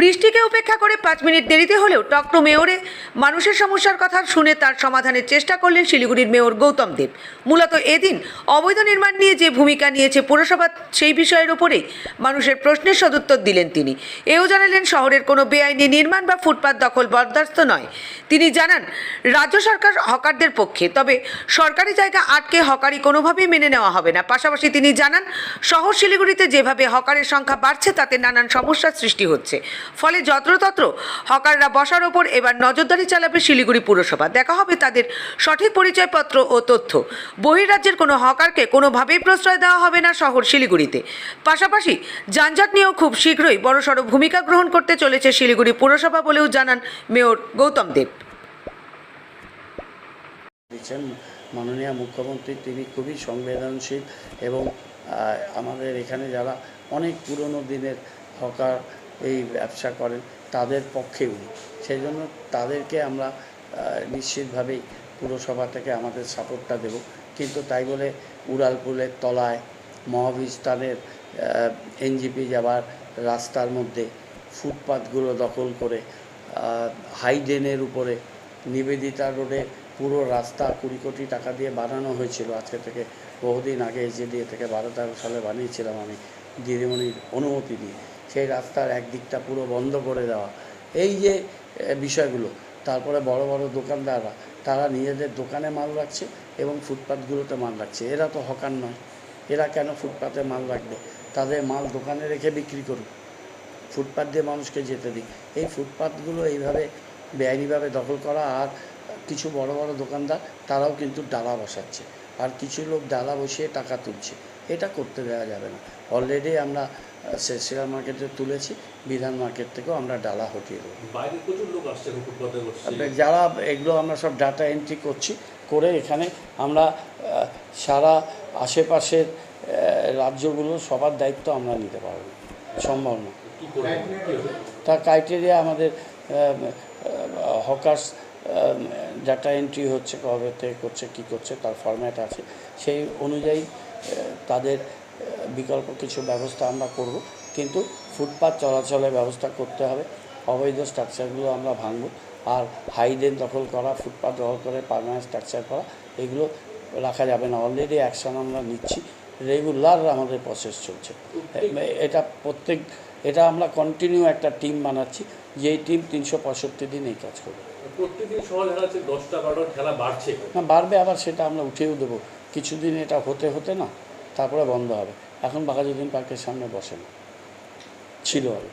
বৃষ্টিকে উপেক্ষা করে পাঁচ মিনিট দেরিতে হলেও টকটো মেয়রে মানুষের সমস্যার কথা শুনে তার সমাধানের চেষ্টা করলেন শিলিগুড়ির মেয়র গৌতম দেব। মূলত এদিন অবৈধ নির্মাণ নিয়ে যে ভূমিকা নিয়েছে পুরসভা, সেই বিষয়ের উপরেই মানুষের প্রশ্নের সদুত্তর দিলেন তিনি। এও জানালেন, শহরের কোনো বেআইনি নির্মাণ বা ফুটপাত দখল বরদাস্ত নয়। তিনি জানান, রাজ্য সরকার হকারদের পক্ষে, তবে সরকারি জায়গা আটকে হকারি কোনোভাবেই মেনে নেওয়া হবে না। পাশাপাশি তিনি জানান, শহর শিলিগুড়িতে যেভাবে হকারের সংখ্যা বাড়ছে, তাতে নানান সমস্যার সৃষ্টি হচ্ছে। ফলে যত্রতত্র হকাররা বসার ওপর এবার নজরদারি চালাবে শিলিগুড়ি পুরসভা। দেখা হবে তাদের সঠিক পরিচয়পত্র ও তথ্য। বহিরাজ্যের কোনো হকারকে কোনোভাবেই প্রশ্রয় দেওয়া হবে না শহর শিলিগুড়িতে। পাশাপাশি যানজট নিয়েও খুব শীঘ্রই বড়সড় ভূমিকা গ্রহণ করতে চলেছে শিলিগুড়ি পুরসভা বলেও জানান মেয়র গৌতম দেব। দিচ্ছেন মাননীয় মুখ্যমন্ত্রী, তিনি খুবই সংবেদনশীল এবং আমাদের এখানে যারা অনেক পুরনো দিনের হকার এই ব্যবসা করেন তাদের পক্ষে উনি। সেই জন্য তাদেরকে আমরা নিশ্চিতভাবেই পুরসভা থেকে আমাদের সাপোর্টটা দেব। কিন্তু তাই বলে উড়ালপুলের তলায়, মহাবিস্তানের এনজিপি যাওয়ার রাস্তার মধ্যে ফুটপাতগুলো দখল করে হাইডেনের উপরে নিবেদিতা রোডে পুরো রাস্তা কুড়ি কোটি টাকা দিয়ে বানানো হয়েছিল আজকে থেকে বহুদিন আগে এসডিএ থেকে বারো তেরো সালে বানিয়েছিলাম আমি দিদিমণির অনুমতি নিয়ে সেই রাস্তার একদিকটা পুরো বন্ধ করে দেওয়া। এই যে বিষয়গুলো, তারপরে বড় বড় দোকানদাররা, তারা নিজেদের দোকানে মাল রাখছে এবং ফুটপাতগুলোতে মাল রাখছে। এরা তো হকার নয়। এরা কেন ফুটপাতে মাল রাখবে? তাদের মাল দোকানে রেখে বিক্রি করুক। ফুটপাত দিয়ে মানুষকে যেতে দিই এই ফুটপাতগুলো এইভাবে বেআইনিভাবে দখল করা আর কিছু বড় বড় দোকানদার, তারাও কিন্তু ডালা বসাচ্ছে। আর কিছু লোক ডালা বসিয়ে টাকা তুলছে। এটা করতে দেওয়া যাবে না। অলরেডি আমরা শেয়ার মার্কেটে তুলেছি বিধান মার্কেট থেকেও আমরা ডালা হটিয়ে দেবো। যারা এগুলো আমরা সব ডাটা এন্ট্রি করছি করে এখানে আমরা সারা আশেপাশের রাজ্যগুলো সবার দায়িত্ব আমরা নিতে পারব। সম্ভব না? তার ক্রাইটেরিয়া আমাদের হকার্স ডাটা এন্ট্রি হচ্ছে, কবে থেকে করছে, কী করছে, তার ফরম্যাট আছে। সেই অনুযায়ী তাদের বিকল্প কিছু ব্যবস্থা আমরা করব। কিন্তু ফুটপাথ চলাচলের ব্যবস্থা করতে হবে। অবৈধ স্ট্রাকচারগুলো আমরা ভাঙব। আর হাইডেন দখল করা ফুটপাথ দখল করে পারমানেন্ট স্ট্রাকচার করা, এগুলো রাখা যাবে না। অলরেডি অ্যাকশন আমরা নিচ্ছি। রেগুলার আমাদের প্রসেস চলছে। এটা প্রত্যেক, এটা আমরা কন্টিনিউ একটা টিম বানাচ্ছি। যেই টিম তিনশো পঁয়ষট্টি দিন এই কাজ করবে। প্রত্যেকদিন সকাল যাচ্ছে দশটা বারোটা খেলা বাড়ছে। না বাড়বে আবার সেটা আমরা উঠেও দেবো। কিছুদিন এটা হতে হতে না তারপরে বন্ধ হবে। এখন বাঘাজুদ্দিন পার্কের সামনে বসে না। ছিল আগে